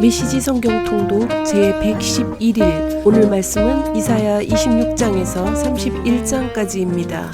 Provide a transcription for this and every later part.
메시지 성경 통독 제 111일 오늘 말씀은 이사야 26장에서 31장까지입니다.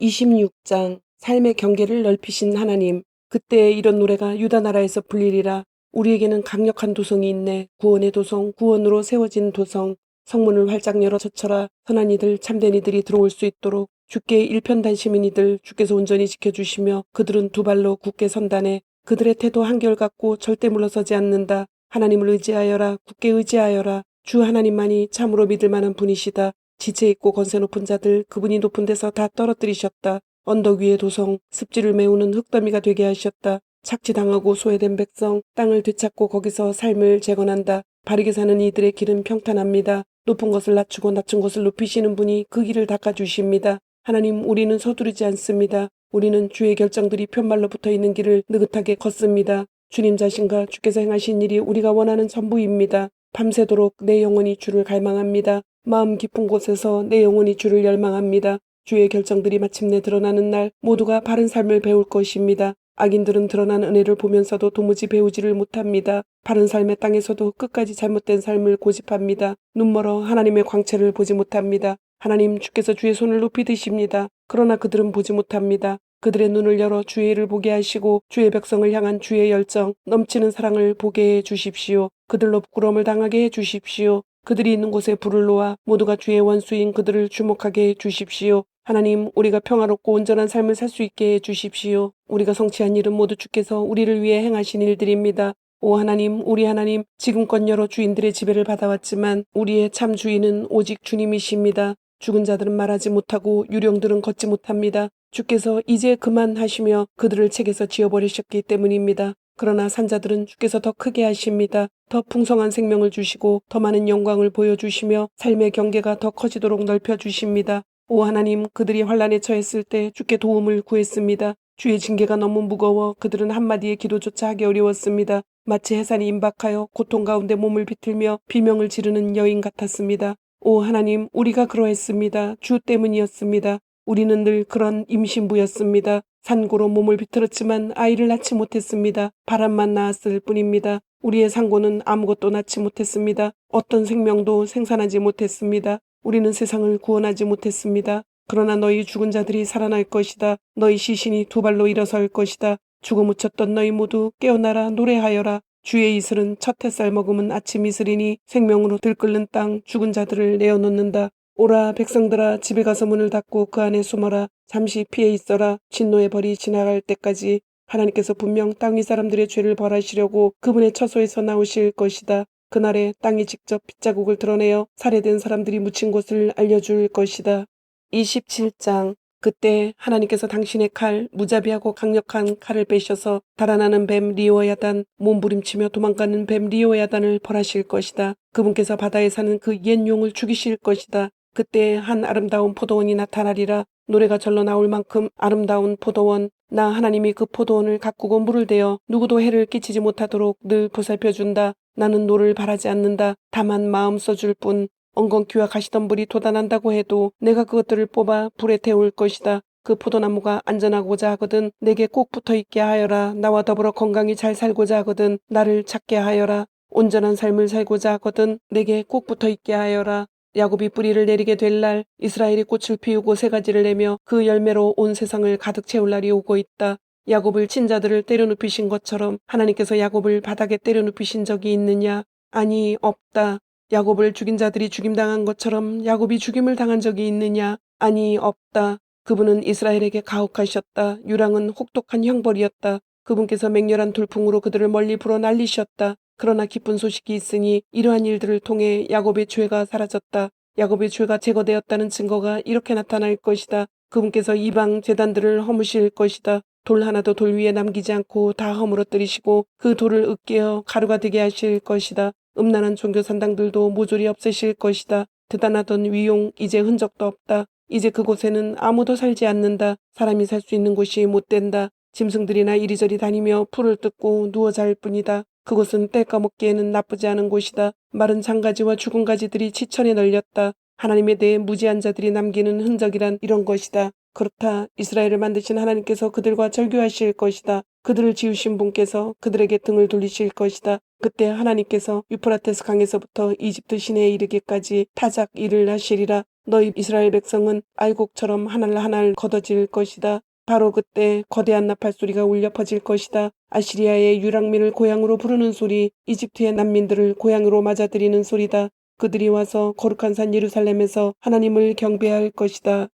26장 삶의 경계를 넓히신 하나님 그때 이런 노래가 유다 나라에서 불리리라. 우리에게는 강력한 도성이 있네. 구원의 도성 구원으로 세워진 도성. 성문을 활짝 열어 젖혀라. 선한 이들 참된 이들이 들어올 수 있도록 주께 일편단심인 이들 주께서 온전히 지켜주시며 그들은 두 발로 굳게 선다네 그들의 태도 한결같고 절대 물러서지 않는다. 하나님을 의지하여라. 굳게 의지하여라. 주 하나님만이 참으로 믿을 만한 분이시다. 지체 있고 건세 높은 자들 그분이 높은 데서 다 떨어뜨리셨다. 언덕 위의 도성 습지를 메우는 흙더미가 되게 하셨다. 착취당하고 소외된 백성 땅을 되찾고 거기서 삶을 재건한다. 바르게 사는 이들의 길은 평탄합니다. 높은 것을 낮추고 낮춘 것을 높이시는 분이 그 길을 닦아주십니다. 하나님 우리는 서두르지 않습니다. 우리는 주의 결정들이 편말로 붙어 있는 길을 느긋하게 걷습니다. 주님 자신과 주께서 행하신 일이 우리가 원하는 전부입니다. 밤새도록 내 영혼이 주를 갈망합니다. 마음 깊은 곳에서 내 영혼이 주를 열망합니다. 주의 결정들이 마침내 드러나는 날 모두가 바른 삶을 배울 것입니다. 악인들은 드러난 은혜를 보면서도 도무지 배우지를 못합니다. 바른 삶의 땅에서도 끝까지 잘못된 삶을 고집합니다. 눈멀어 하나님의 광채를 보지 못합니다. 하나님 주께서 주의 손을 높이 드십니다. 그러나 그들은 보지 못합니다. 그들의 눈을 열어 주의 일을 보게 하시고 주의 백성을 향한 주의 열정, 넘치는 사랑을 보게 해 주십시오. 그들로 부끄러움을 당하게 해 주십시오. 그들이 있는 곳에 불을 놓아 모두가 주의 원수인 그들을 주목하게 해 주십시오. 하나님, 우리가 평화롭고 온전한 삶을 살 수 있게 해 주십시오. 우리가 성취한 일은 모두 주께서 우리를 위해 행하신 일들입니다. 오 하나님, 우리 하나님, 지금껏 여러 주인들의 지배를 받아왔지만 우리의 참 주인은 오직 주님이십니다. 죽은 자들은 말하지 못하고 유령들은 걷지 못합니다. 주께서 이제 그만하시며 그들을 책에서 지어버리셨기 때문입니다. 그러나 산자들은 주께서 더 크게 하십니다. 더 풍성한 생명을 주시고 더 많은 영광을 보여주시며 삶의 경계가 더 커지도록 넓혀주십니다. 오 하나님, 그들이 환란에 처했을 때 주께 도움을 구했습니다. 주의 징계가 너무 무거워 그들은 한마디의 기도조차 하기 어려웠습니다. 마치 해산이 임박하여 고통 가운데 몸을 비틀며 비명을 지르는 여인 같았습니다. 오 하나님, 우리가 그러했습니다. 주 때문이었습니다. 우리는 늘 그런 임신부였습니다. 산고로 몸을 비틀었지만 아이를 낳지 못했습니다. 바람만 낳았을 뿐입니다. 우리의 상고는 아무것도 낳지 못했습니다. 어떤 생명도 생산하지 못했습니다. 우리는 세상을 구원하지 못했습니다. 그러나 너희 죽은 자들이 살아날 것이다. 너희 시신이 두 발로 일어설 것이다. 죽어 묻혔던 너희 모두 깨어나라 노래하여라. 주의 이슬은 첫 햇살 머금은 아침 이슬이니 생명으로 들끓는 땅 죽은 자들을 내어놓는다. 오라 백성들아 집에 가서 문을 닫고 그 안에 숨어라. 잠시 피해 있어라. 진노의 벌이 지나갈 때까지 하나님께서 분명 땅 위 사람들의 죄를 벌하시려고 그분의 처소에서 나오실 것이다. 그날에 땅이 직접 빗자국을 드러내어 살해된 사람들이 묻힌 곳을 알려줄 것이다. 27장 그때 하나님께서 당신의 칼, 무자비하고 강력한 칼을 빼셔서 달아나는 뱀 리오야단, 몸부림치며 도망가는 뱀 리오야단을 벌하실 것이다. 그분께서 바다에 사는 그 옛 용을 죽이실 것이다. 그때 한 아름다운 포도원이 나타나리라. 노래가 절로 나올 만큼 아름다운 포도원. 나 하나님이 그 포도원을 가꾸고 물을 대어 누구도 해를 끼치지 못하도록 늘 보살펴준다. 나는 노를 바라지 않는다. 다만 마음 써줄 뿐. 엉겅퀴와 가시덤불이 돋아난다고 해도 내가 그것들을 뽑아 불에 태울 것이다. 그 포도나무가 안전하고자 하거든 내게 꼭 붙어 있게 하여라. 나와 더불어 건강히 잘 살고자 하거든 나를 찾게 하여라. 온전한 삶을 살고자 하거든 내게 꼭 붙어 있게 하여라. 야곱이 뿌리를 내리게 될 날, 이스라엘이 꽃을 피우고 새 가지를 내며 그 열매로 온 세상을 가득 채울 날이 오고 있다. 야곱을 친자들을 때려 눕히신 것처럼 하나님께서 야곱을 바닥에 때려 눕히신 적이 있느냐? 아니, 없다. 야곱을 죽인 자들이 죽임당한 것처럼 야곱이 죽임을 당한 적이 있느냐? 아니, 없다. 그분은 이스라엘에게 가혹하셨다. 유랑은 혹독한 형벌이었다. 그분께서 맹렬한 돌풍으로 그들을 멀리 불어 날리셨다. 그러나 기쁜 소식이 있으니 이러한 일들을 통해 야곱의 죄가 사라졌다. 야곱의 죄가 제거되었다는 증거가 이렇게 나타날 것이다. 그분께서 이방 재단들을 허무실 것이다. 돌 하나도 돌 위에 남기지 않고 다 허물어뜨리시고 그 돌을 으깨어 가루가 되게 하실 것이다. 음란한 종교 산당들도 모조리 없애실 것이다. 대단하던 위용 이제 흔적도 없다. 이제 그곳에는 아무도 살지 않는다. 사람이 살 수 있는 곳이 못 된다. 짐승들이나 이리저리 다니며 풀을 뜯고 누워 잘 뿐이다. 그곳은 때 까먹기에는 나쁘지 않은 곳이다. 마른 장가지와 죽은 가지들이 치천에 널렸다. 하나님에 대해 무지한 자들이 남기는 흔적이란 이런 것이다. 그렇다. 이스라엘을 만드신 하나님께서 그들과 절교하실 것이다. 그들을 지으신 분께서 그들에게 등을 돌리실 것이다. 그때 하나님께서 유프라테스 강에서부터 이집트 시내에 이르기까지 타작 일을 하시리라. 너희 이스라엘 백성은 알곡처럼 하날 걷어질 것이다. 바로 그때 거대한 나팔 소리가 울려 퍼질 것이다. 아시리아의 유랑민을 고향으로 부르는 소리, 이집트의 난민들을 고향으로 맞아들이는 소리다. 그들이 와서 거룩한 산 예루살렘에서 하나님을 경배할 것이다.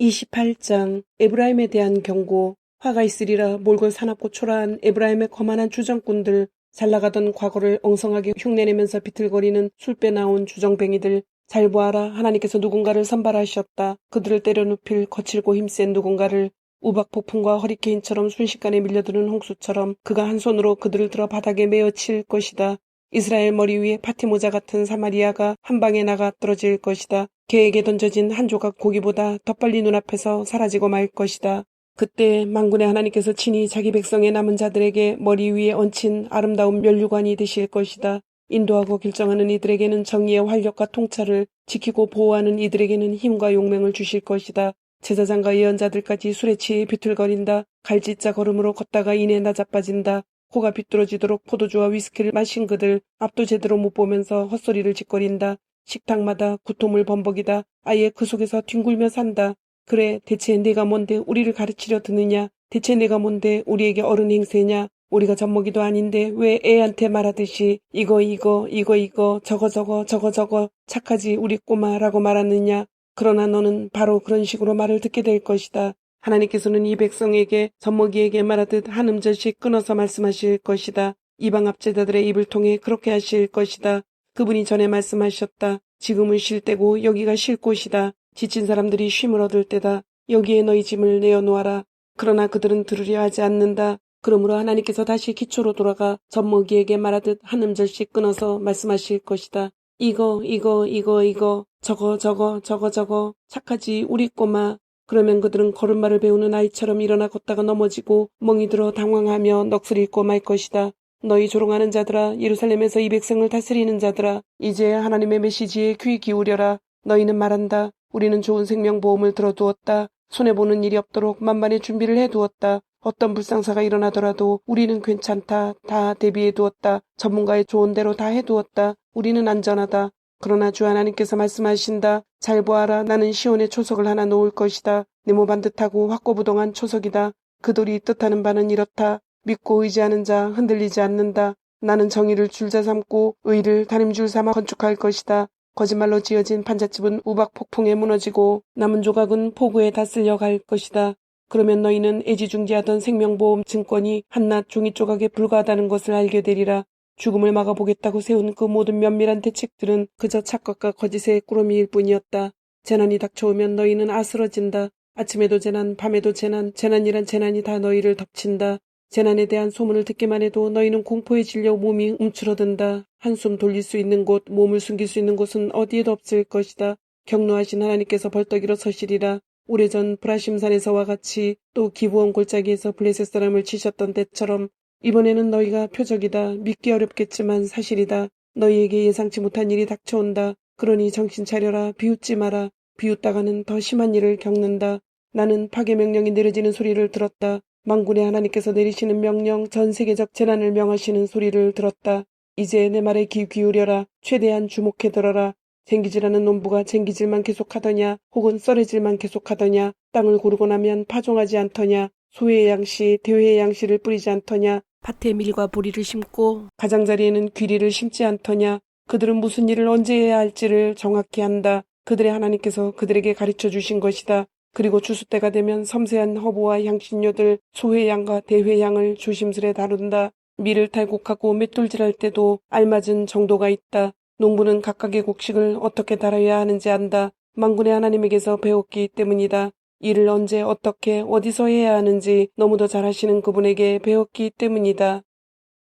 28장 에브라임에 대한 경고 화가 있으리라 몰골 사납고 초라한 에브라임의 거만한 주정꾼들 잘나가던 과거를 엉성하게 흉내내면서 비틀거리는 술 빼 나온 주정뱅이들 잘 보아라 하나님께서 누군가를 선발하셨다. 그들을 때려눕힐 거칠고 힘센 누군가를 우박 폭풍과 허리케인처럼 순식간에 밀려드는 홍수처럼 그가 한 손으로 그들을 들어 바닥에 메어 칠 것이다. 이스라엘 머리 위에 파티모자 같은 사마리아가 한 방에 나가 떨어질 것이다. 개에게 던져진 한 조각 고기보다 더 빨리 눈앞에서 사라지고 말 것이다. 그때 망군의 하나님께서 친히 자기 백성의 남은 자들에게 머리 위에 얹힌 아름다운 면류관이 되실 것이다. 인도하고 결정하는 이들에게는 정의의 활력과 통찰을 지키고 보호하는 이들에게는 힘과 용맹을 주실 것이다. 제사장과 예언자들까지 술에 취해 비틀거린다. 갈짓자 걸음으로 걷다가 이내 낮아빠진다. 코가 비뚤어지도록 포도주와 위스키를 마신 그들 앞도 제대로 못 보면서 헛소리를 짓거린다. 식탁마다 구토물 범벅이다. 아예 그 속에서 뒹굴며 산다. 그래 대체 내가 뭔데 우리를 가르치려 드느냐. 대체 내가 뭔데 우리에게 어른 행세냐. 우리가 젖먹이도 아닌데 왜 애한테 말하듯이 이거 이거 이거 이거 저거 저거 저거 저거 착하지 우리 꼬마라고 말하느냐. 그러나 너는 바로 그런 식으로 말을 듣게 될 것이다. 하나님께서는 이 백성에게 젖먹이에게 말하듯 한 음절씩 끊어서 말씀하실 것이다. 이방 압제자들의 입을 통해 그렇게 하실 것이다. 그분이 전에 말씀하셨다. 지금은 쉴 때고 여기가 쉴 곳이다. 지친 사람들이 쉼을 얻을 때다. 여기에 너희 짐을 내어놓아라. 그러나 그들은 들으려 하지 않는다. 그러므로 하나님께서 다시 기초로 돌아가 젖먹이에게 말하듯 한 음절씩 끊어서 말씀하실 것이다. 이거, 이거, 이거, 이거, 저거, 저거, 저거, 저거, 착하지, 우리 꼬마. 그러면 그들은 걸음마를 배우는 아이처럼 일어나 걷다가 넘어지고 멍이 들어 당황하며 넋을 잃고 말 것이다. 너희 조롱하는 자들아, 예루살렘에서 이 백성을 다스리는 자들아, 이제 하나님의 메시지에 귀 기울여라. 너희는 말한다. 우리는 좋은 생명보험을 들어두었다. 손해보는 일이 없도록 만반의 준비를 해두었다. 어떤 불상사가 일어나더라도 우리는 괜찮다. 다 대비해두었다. 전문가의 좋은 대로 다 해두었다. 우리는 안전하다. 그러나 주 하나님께서 말씀하신다. 잘 보아라. 나는 시온의 초석을 하나 놓을 것이다. 네모 반듯하고 확고부동한 초석이다. 그 돌이 뜻하는 바는 이렇다. 믿고 의지하는 자 흔들리지 않는다. 나는 정의를 줄자 삼고 의를 다림줄 삼아 건축할 것이다. 거짓말로 지어진 판잣집은 우박 폭풍에 무너지고 남은 조각은 폭우에 다 쓸려갈 것이다. 그러면 너희는 애지중지하던 생명보험 증권이 한낱 종이 조각에 불과하다는 것을 알게 되리라. 죽음을 막아보겠다고 세운 그 모든 면밀한 대책들은 그저 착각과 거짓의 꾸러미일 뿐이었다. 재난이 닥쳐오면 너희는 아스러진다. 아침에도 재난, 밤에도 재난, 재난이란 재난이 다 너희를 덮친다. 재난에 대한 소문을 듣기만 해도 너희는 공포에 질려 몸이 움츠러든다. 한숨 돌릴 수 있는 곳, 몸을 숨길 수 있는 곳은 어디에도 없을 것이다. 경노하신 하나님께서 벌떡 일어서시리라. 오래전 브라심산에서와 같이 또 기부원 골짜기에서 블레셋 사람을 치셨던 때처럼 이번에는 너희가 표적이다. 믿기 어렵겠지만 사실이다. 너희에게 예상치 못한 일이 닥쳐온다. 그러니 정신 차려라. 비웃지 마라. 비웃다가는 더 심한 일을 겪는다. 나는 파괴 명령이 내려지는 소리를 들었다. 망군의 하나님께서 내리시는 명령, 전 세계적 재난을 명하시는 소리를 들었다. 이제 내 말에 귀 기울여라. 최대한 주목해 들어라. 쟁기질하는 농부가 쟁기질만 계속하더냐, 혹은 썰해질만 계속하더냐, 땅을 고르고 나면 파종하지 않더냐, 소의 양씨, 대회의 양씨를 뿌리지 않더냐, 밭에 밀과 보리를 심고 가장자리에는 귀리를 심지 않더냐, 그들은 무슨 일을 언제 해야 할지를 정확히 한다. 그들의 하나님께서 그들에게 가르쳐 주신 것이다. 그리고 추수 때가 되면 섬세한 허브와 향신료들, 소회양과 대회양을 조심스레 다룬다. 밀을 탈곡하고 맷돌질할 때도 알맞은 정도가 있다. 농부는 각각의 곡식을 어떻게 다뤄야 하는지 안다. 망군의 하나님에게서 배웠기 때문이다. 일을 언제 어떻게 어디서 해야 하는지 너무도 잘하시는 그분에게 배웠기 때문이다.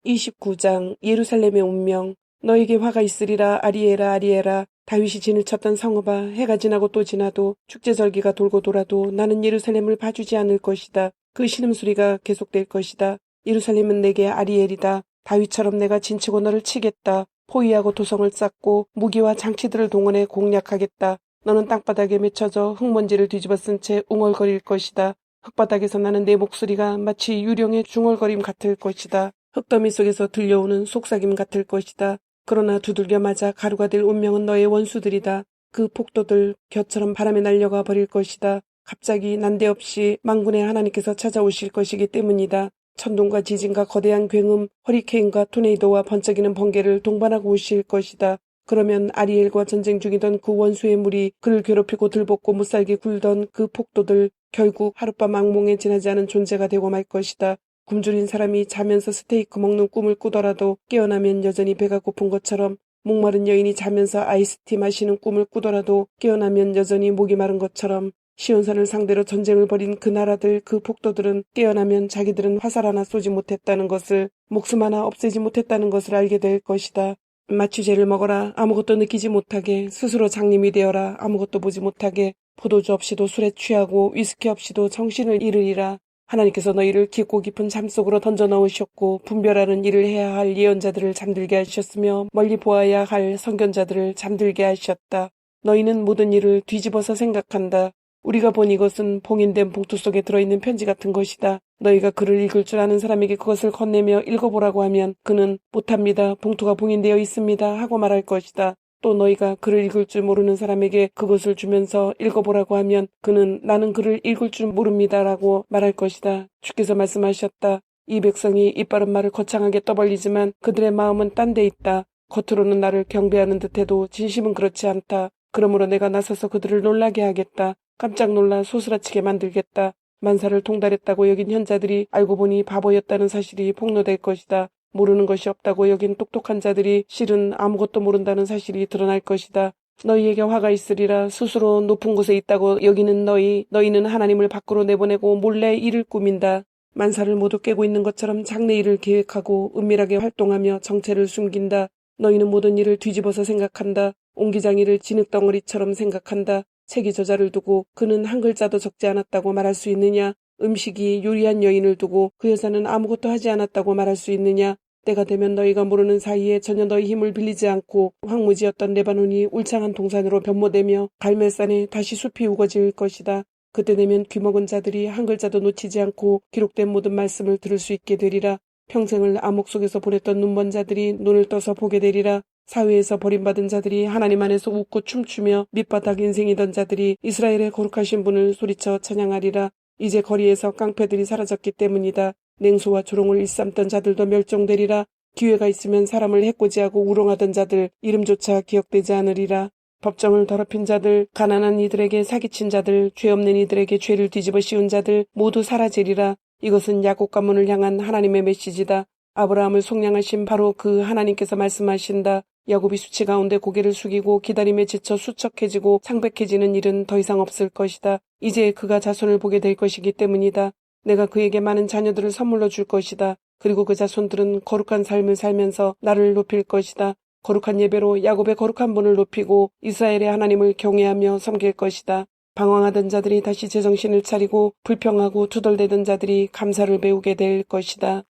29장 예루살렘의 운명 너에게 화가 있으리라 아리에라 아리에라 다윗이 진을 쳤던 성읍아 해가 지나고 또 지나도 축제절기가 돌고 돌아도 나는 예루살렘을 봐주지 않을 것이다. 그 신음소리가 계속될 것이다. 예루살렘은 내게 아리엘이다. 다윗처럼 내가 진치고 너를 치겠다. 포위하고 도성을 쌓고 무기와 장치들을 동원해 공략하겠다. 너는 땅바닥에 맺혀져 흙먼지를 뒤집어 쓴 채 웅얼거릴 것이다. 흙바닥에서 나는 내 목소리가 마치 유령의 중얼거림 같을 것이다. 흙더미 속에서 들려오는 속삭임 같을 것이다. 그러나 두들겨 맞아 가루가 될 운명은 너의 원수들이다. 그 폭도들 겨처럼 바람에 날려가 버릴 것이다. 갑자기 난데없이 망군의 하나님께서 찾아오실 것이기 때문이다. 천둥과 지진과 거대한 굉음, 허리케인과 토네이도와 번쩍이는 번개를 동반하고 오실 것이다. 그러면 아리엘과 전쟁 중이던 그 원수의 물이 그를 괴롭히고 들볶고 못살게 굴던 그 폭도들 결국 하룻밤 악몽에 지나지 않은 존재가 되고 말 것이다. 굶주린 사람이 자면서 스테이크 먹는 꿈을 꾸더라도 깨어나면 여전히 배가 고픈 것처럼 목마른 여인이 자면서 아이스티 마시는 꿈을 꾸더라도 깨어나면 여전히 목이 마른 것처럼 시온산을 상대로 전쟁을 벌인 그 나라들 그 폭도들은 깨어나면 자기들은 화살 하나 쏘지 못했다는 것을 목숨 하나 없애지 못했다는 것을 알게 될 것이다. 마취제를 먹어라 아무것도 느끼지 못하게 스스로 장님이 되어라 아무것도 보지 못하게 포도주 없이도 술에 취하고 위스키 없이도 정신을 잃으리라 하나님께서 너희를 깊고 깊은 잠 속으로 던져 넣으셨고 분별하는 일을 해야 할 예언자들을 잠들게 하셨으며 멀리 보아야 할 선견자들을 잠들게 하셨다. 너희는 모든 일을 뒤집어서 생각한다. 우리가 본 이것은 봉인된 봉투 속에 들어있는 편지 같은 것이다. 너희가 글을 읽을 줄 아는 사람에게 그것을 건네며 읽어보라고 하면 그는 못합니다. 봉투가 봉인되어 있습니다. 하고 말할 것이다. 또 너희가 글을 읽을 줄 모르는 사람에게 그것을 주면서 읽어보라고 하면 그는 나는 글을 읽을 줄 모릅니다라고 말할 것이다. 주께서 말씀하셨다. 이 백성이 이빠른 말을 거창하게 떠벌리지만 그들의 마음은 딴 데 있다. 겉으로는 나를 경배하는 듯해도 진심은 그렇지 않다. 그러므로 내가 나서서 그들을 놀라게 하겠다. 깜짝 놀라 소스라치게 만들겠다. 만사를 통달했다고 여긴 현자들이 알고 보니 바보였다는 사실이 폭로될 것이다. 모르는 것이 없다고 여긴 똑똑한 자들이 실은 아무것도 모른다는 사실이 드러날 것이다. 너희에게 화가 있으리라 스스로 높은 곳에 있다고 여기는 너희 너희는 하나님을 밖으로 내보내고 몰래 일을 꾸민다. 만사를 모두 깨고 있는 것처럼 장래 일을 계획하고 은밀하게 활동하며 정체를 숨긴다. 너희는 모든 일을 뒤집어서 생각한다. 옹기장이를 진흙덩어리처럼 생각한다. 책이 저자를 두고 그는 한 글자도 적지 않았다고 말할 수 있느냐? 음식이 요리한 여인을 두고 그 여자는 아무것도 하지 않았다고 말할 수 있느냐? 때가 되면 너희가 모르는 사이에 전혀 너희 힘을 빌리지 않고 황무지였던 레바논이 울창한 동산으로 변모되며 갈멜산에 다시 숲이 우거질 것이다. 그때 되면 귀먹은 자들이 한 글자도 놓치지 않고 기록된 모든 말씀을 들을 수 있게 되리라. 평생을 암흑 속에서 보냈던 눈먼 자들이 눈을 떠서 보게 되리라. 사회에서 버림받은 자들이 하나님 안에서 웃고 춤추며 밑바닥 인생이던 자들이 이스라엘의 거룩하신 분을 소리쳐 찬양하리라. 이제 거리에서 깡패들이 사라졌기 때문이다. 냉소와 조롱을 일삼던 자들도 멸종되리라. 기회가 있으면 사람을 해코지하고 우롱하던 자들 이름조차 기억되지 않으리라. 법정을 더럽힌 자들, 가난한 이들에게 사기친 자들, 죄 없는 이들에게 죄를 뒤집어 씌운 자들 모두 사라지리라. 이것은 야곱 가문을 향한 하나님의 메시지다. 아브라함을 속량하신 바로 그 하나님께서 말씀하신다. 야곱이 수치 가운데 고개를 숙이고 기다림에 지쳐 수척해지고 창백해지는 일은 더 이상 없을 것이다. 이제 그가 자손을 보게 될 것이기 때문이다. 내가 그에게 많은 자녀들을 선물로 줄 것이다. 그리고 그 자손들은 거룩한 삶을 살면서 나를 높일 것이다. 거룩한 예배로 야곱의 거룩한 분을 높이고 이스라엘의 하나님을 경외하며 섬길 것이다. 방황하던 자들이 다시 제정신을 차리고 불평하고 투덜대던 자들이 감사를 배우게 될 것이다.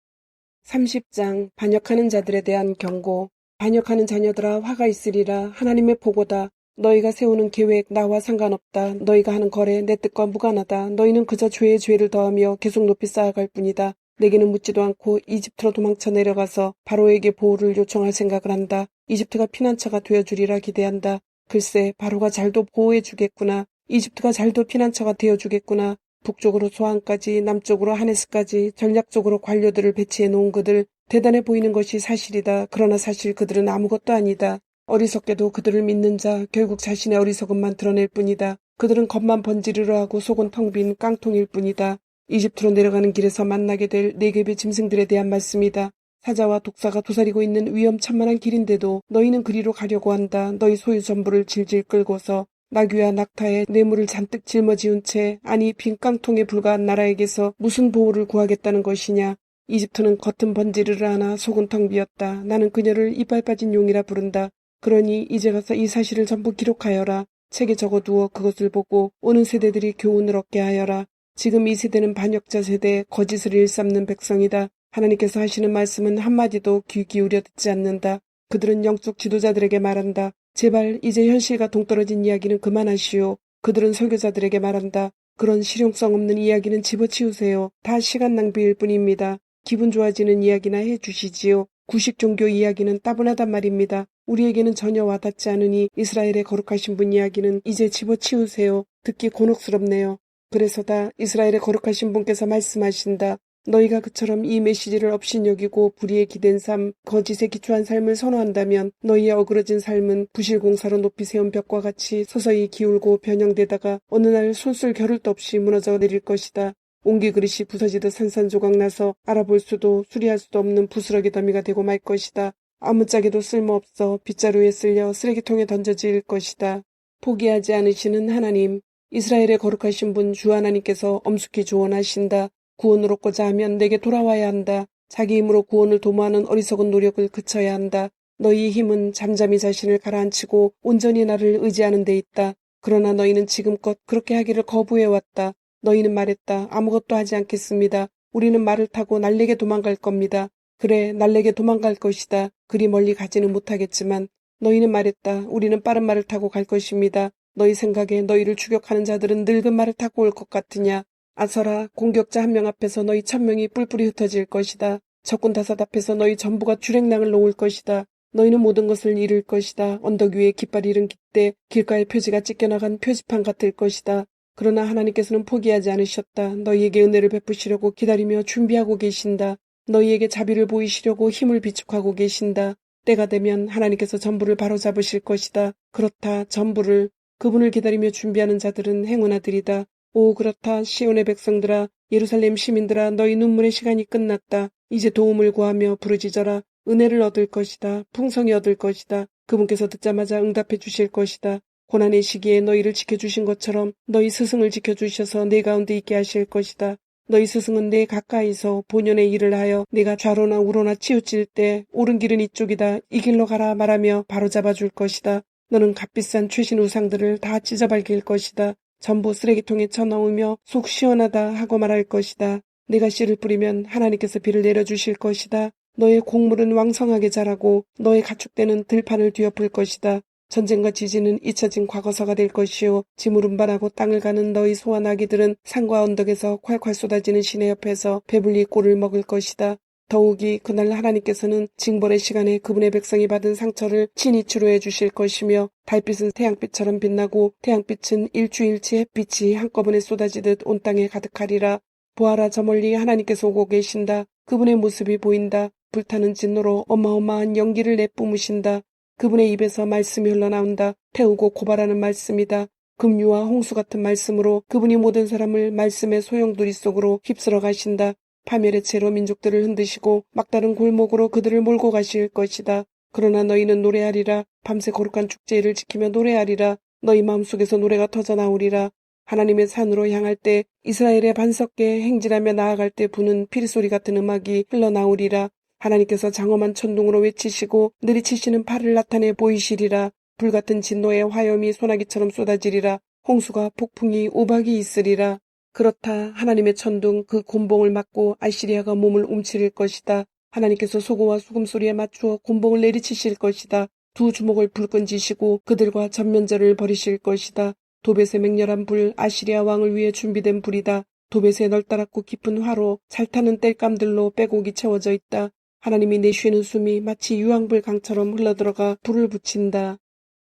30장 반역하는 자들에 대한 경고 반역하는 자녀들아 화가 있으리라 하나님의 보고다 너희가 세우는 계획 나와 상관없다. 너희가 하는 거래 내 뜻과 무관하다. 너희는 그저 죄의 죄를 더하며 계속 높이 쌓아갈 뿐이다. 내게는 묻지도 않고 이집트로 도망쳐 내려가서 바로에게 보호를 요청할 생각을 한다. 이집트가 피난처가 되어주리라 기대한다. 글쎄 바로가 잘도 보호해주겠구나. 이집트가 잘도 피난처가 되어주겠구나. 북쪽으로 소안까지 남쪽으로 하네스까지 전략적으로 관료들을 배치해 놓은 그들 대단해 보이는 것이 사실이다. 그러나 사실 그들은 아무것도 아니다. 어리석게도 그들을 믿는 자 결국 자신의 어리석음만 드러낼 뿐이다. 그들은 겉만 번지르르 하고 속은 텅 빈 깡통일 뿐이다. 이집트로 내려가는 길에서 만나게 될 네겝의 짐승들에 대한 말씀이다. 사자와 독사가 도사리고 있는 위험천만한 길인데도 너희는 그리로 가려고 한다. 너희 소유 전부를 질질 끌고서 나귀와 낙타에 뇌물을 잔뜩 짊어지운 채 아니 빈 깡통에 불과한 나라에게서 무슨 보호를 구하겠다는 것이냐. 이집트는 겉은 번지르르 하나 속은 텅 비었다. 나는 그녀를 이빨 빠진 용이라 부른다. 그러니 이제 가서 이 사실을 전부 기록하여라. 책에 적어두어 그것을 보고 오는 세대들이 교훈을 얻게 하여라. 지금 이 세대는 반역자 세대, 거짓을 일삼는 백성이다. 하나님께서 하시는 말씀은 한마디도 귀 기울여 듣지 않는다. 그들은 영적 지도자들에게 말한다. 제발 이제 현실과 동떨어진 이야기는 그만하시오. 그들은 설교자들에게 말한다. 그런 실용성 없는 이야기는 집어치우세요. 다 시간 낭비일 뿐입니다. 기분 좋아지는 이야기나 해주시지요. 구식 종교 이야기는 따분하단 말입니다. 우리에게는 전혀 와닿지 않으니 이스라엘의 거룩하신 분 이야기는 이제 집어치우세요. 듣기 곤혹스럽네요. 그래서다 이스라엘의 거룩하신 분께서 말씀하신다. 너희가 그처럼 이 메시지를 업신여기고 불의에 기댄 삶, 거짓에 기초한 삶을 선호한다면 너희의 어그러진 삶은 부실공사로 높이 세운 벽과 같이 서서히 기울고 변형되다가 어느 날 손쓸 겨를도 없이 무너져 내릴 것이다. 옹기 그릇이 부서지듯 산산조각 나서 알아볼 수도 수리할 수도 없는 부스러기 더미가 되고 말 것이다. 아무짝에도 쓸모없어 빗자루에 쓸려 쓰레기통에 던져질 것이다. 포기하지 않으시는 하나님, 이스라엘의 거룩하신 분 주 하나님께서 엄숙히 조언하신다. 구원을 얻고자 하면 내게 돌아와야 한다. 자기 힘으로 구원을 도모하는 어리석은 노력을 그쳐야 한다. 너희의 힘은 잠잠히 자신을 가라앉히고 온전히 나를 의지하는 데 있다. 그러나 너희는 지금껏 그렇게 하기를 거부해왔다. 너희는 말했다. 아무것도 하지 않겠습니다. 우리는 말을 타고 날래게 도망갈 겁니다. 그래, 날래게 도망갈 것이다. 그리 멀리 가지는 못하겠지만 너희는 말했다. 우리는 빠른 말을 타고 갈 것입니다. 너희 생각에 너희를 추격하는 자들은 늙은 말을 타고 올 것 같으냐? 아서라, 공격자 한 명 앞에서 너희 천명이 뿔뿔이 흩어질 것이다. 적군 다섯 앞에서 너희 전부가 주랭랑을 놓을 것이다. 너희는 모든 것을 잃을 것이다. 언덕 위에 깃발 잃은 깃대, 길가에 표지가 찢겨나간 표지판 같을 것이다. 그러나 하나님께서는 포기하지 않으셨다. 너희에게 은혜를 베푸시려고 기다리며 준비하고 계신다. 너희에게 자비를 보이시려고 힘을 비축하고 계신다. 때가 되면 하나님께서 전부를 바로잡으실 것이다. 그렇다, 전부를. 그분을 기다리며 준비하는 자들은 행운아들이다. 오 그렇다 시온의 백성들아 예루살렘 시민들아 너희 눈물의 시간이 끝났다. 이제 도움을 구하며 부르짖어라. 은혜를 얻을 것이다. 풍성히 얻을 것이다. 그분께서 듣자마자 응답해 주실 것이다. 고난의 시기에 너희를 지켜주신 것처럼 너희 스승을 지켜주셔서 내 가운데 있게 하실 것이다. 너희 스승은 내 가까이서 본연의 일을 하여 내가 좌로나 우로나 치우칠 때 옳은 길은 이쪽이다. 이 길로 가라 말하며 바로 잡아 줄 것이다. 너는 값비싼 최신 우상들을 다 찢어발길 것이다. 전부 쓰레기통에 쳐넣으며 속 시원하다 하고 말할 것이다. 내가 씨를 뿌리면 하나님께서 비를 내려주실 것이다. 너의 곡물은 왕성하게 자라고 너의 가축대는 들판을 뒤엎을 것이다. 전쟁과 지진은 잊혀진 과거사가 될 것이요 짐을 운반하고 땅을 가는 너희 소와 나기들은 산과 언덕에서 콸콸 쏟아지는 시내 옆에서 배불리 꼴을 먹을 것이다. 더욱이 그날 하나님께서는 징벌의 시간에 그분의 백성이 받은 상처를 친히 치료해 주실 것이며 달빛은 태양빛처럼 빛나고 태양빛은 일주일치 햇빛이 한꺼번에 쏟아지듯 온 땅에 가득하리라. 보아라 저 멀리 하나님께서 오고 계신다. 그분의 모습이 보인다. 불타는 진노로 어마어마한 연기를 내뿜으신다. 그분의 입에서 말씀이 흘러나온다. 태우고 고발하는 말씀이다. 금류와 홍수 같은 말씀으로 그분이 모든 사람을 말씀의 소용돌이 속으로 휩쓸어 가신다. 파멸의 채로 민족들을 흔드시고 막다른 골목으로 그들을 몰고 가실 것이다. 그러나 너희는 노래하리라. 밤새 거룩한 축제를 지키며 노래하리라. 너희 마음속에서 노래가 터져나오리라. 하나님의 산으로 향할 때 이스라엘의 반석계 행진하며 나아갈 때 부는 피리소리 같은 음악이 흘러나오리라. 하나님께서 장엄한 천둥으로 외치시고 느리치시는 팔을 나타내 보이시리라. 불같은 진노의 화염이 소나기처럼 쏟아지리라. 홍수가 폭풍이 우박이 있으리라. 그렇다. 하나님의 천둥 그 곤봉을 맞고 아시리아가 몸을 움츠릴 것이다. 하나님께서 소고와 수금 소리에 맞추어 곤봉을 내리치실 것이다. 두 주먹을 불끈 지시고 그들과 전면제를 벌이실 것이다. 도벳의 맹렬한 불 아시리아 왕을 위해 준비된 불이다. 도벳의 널따랗고 깊은 화로 잘 타는 땔감들로 빼곡이 채워져 있다. 하나님이 내쉬는 숨이 마치 유황불 강처럼 흘러들어가 불을 붙인다.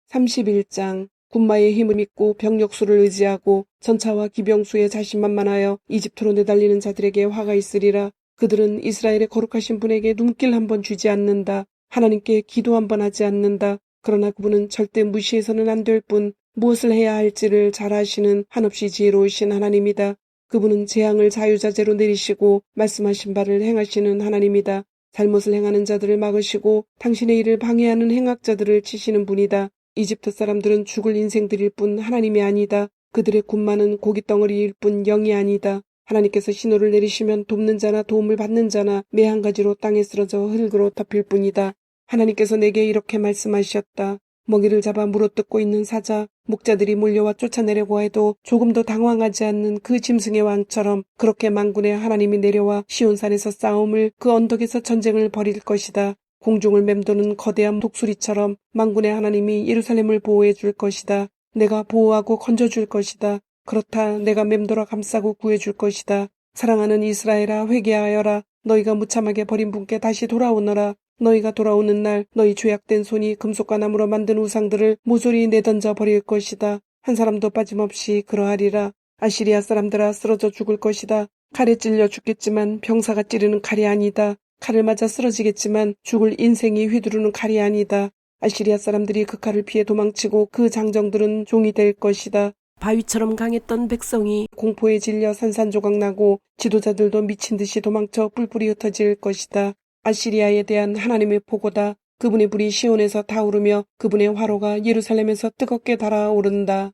31장 군마의 힘을 믿고 병력수를 의지하고 전차와 기병수에 자신만만하여 이집트로 내달리는 자들에게 화가 있으리라. 그들은 이스라엘의 거룩하신 분에게 눈길 한번 주지 않는다. 하나님께 기도 한번 하지 않는다. 그러나 그분은 절대 무시해서는 안 될 뿐 무엇을 해야 할지를 잘 아시는 한없이 지혜로우신 하나님이다. 그분은 재앙을 자유자재로 내리시고 말씀하신 바를 행하시는 하나님이다. 잘못을 행하는 자들을 막으시고 당신의 일을 방해하는 행악자들을 치시는 분이다. 이집트 사람들은 죽을 인생들일 뿐 하나님이 아니다. 그들의 군마는 고깃덩어리일 뿐 영이 아니다. 하나님께서 신호를 내리시면 돕는 자나 도움을 받는 자나 매 한 가지로 땅에 쓰러져 흙으로 덮일 뿐이다. 하나님께서 내게 이렇게 말씀하셨다. 먹이를 잡아 물어뜯고 있는 사자, 목자들이 몰려와 쫓아내려고 해도 조금도 당황하지 않는 그 짐승의 왕처럼 그렇게 망군의 하나님이 내려와 시온산에서 싸움을 그 언덕에서 전쟁을 벌일 것이다. 공중을 맴도는 거대한 독수리처럼 망군의 하나님이 예루살렘을 보호해 줄 것이다. 내가 보호하고 건져 줄 것이다. 그렇다 내가 맴돌아 감싸고 구해 줄 것이다. 사랑하는 이스라엘아 회개하여라. 너희가 무참하게 버린 분께 다시 돌아오너라. 너희가 돌아오는 날 너희 죄악된 손이 금속과 나무로 만든 우상들을 모조리 내던져 버릴 것이다. 한 사람도 빠짐없이 그러하리라. 아시리아 사람들아 쓰러져 죽을 것이다. 칼에 찔려 죽겠지만 병사가 찌르는 칼이 아니다. 칼을 맞아 쓰러지겠지만 죽을 인생이 휘두르는 칼이 아니다. 아시리아 사람들이 그 칼을 피해 도망치고 그 장정들은 종이 될 것이다. 바위처럼 강했던 백성이 공포에 질려 산산조각 나고 지도자들도 미친 듯이 도망쳐 뿔뿔이 흩어질 것이다. 아시리아에 대한 하나님의 보고다. 그분의 불이 시온에서 타오르며 그분의 화로가 예루살렘에서 뜨겁게 달아오른다.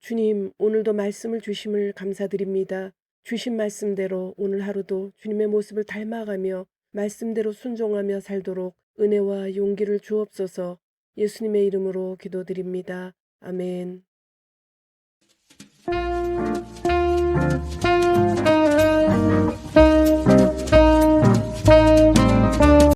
주님, 오늘도 말씀을 주심을 감사드립니다. 주신 말씀대로 오늘 하루도 주님의 모습을 닮아가며 말씀대로 순종하며 살도록 은혜와 용기를 주옵소서 예수님의 이름으로 기도드립니다. 아멘.